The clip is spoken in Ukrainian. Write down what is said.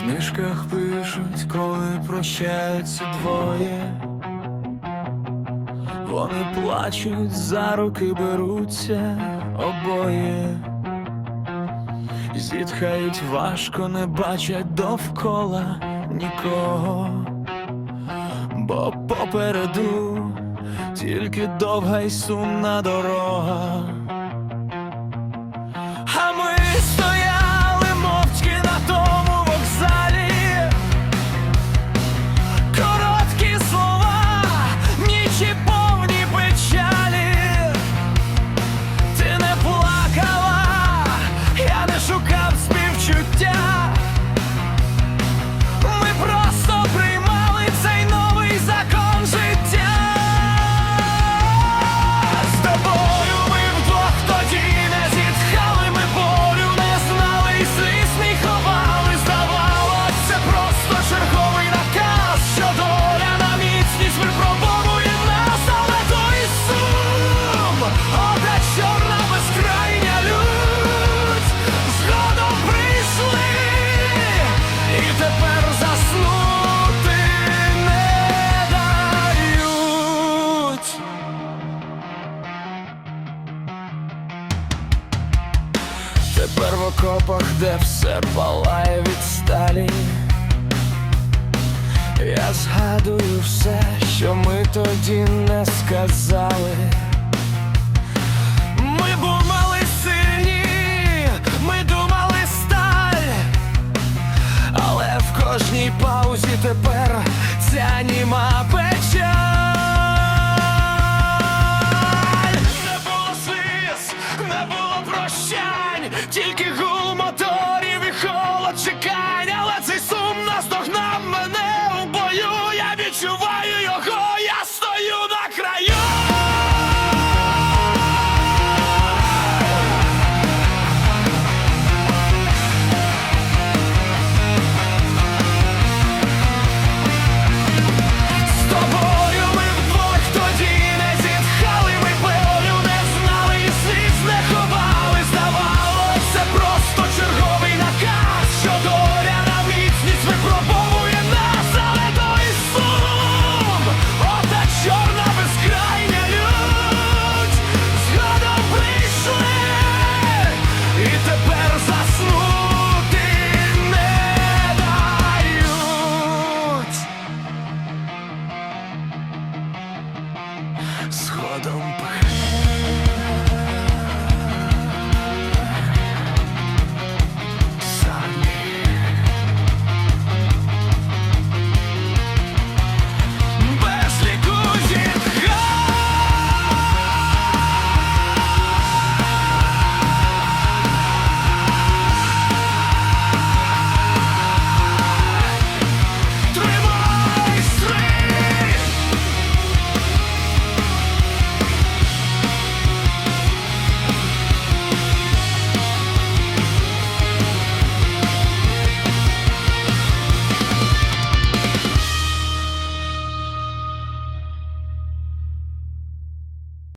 книжках пишуть, коли прощаються двоє. Вони плачуть, за руки беруться обоє. Зітхають важко, не бачать довкола нікого, бо попереду тільки довга й сумна дорога. співчуття. Тепер в окопах, де все палає від сталі. Я згадую все, що ми тоді не сказали. Ми думали сильні, ми думали сталь, але в кожній паузі тепер ця німа печаль. згодом пахне.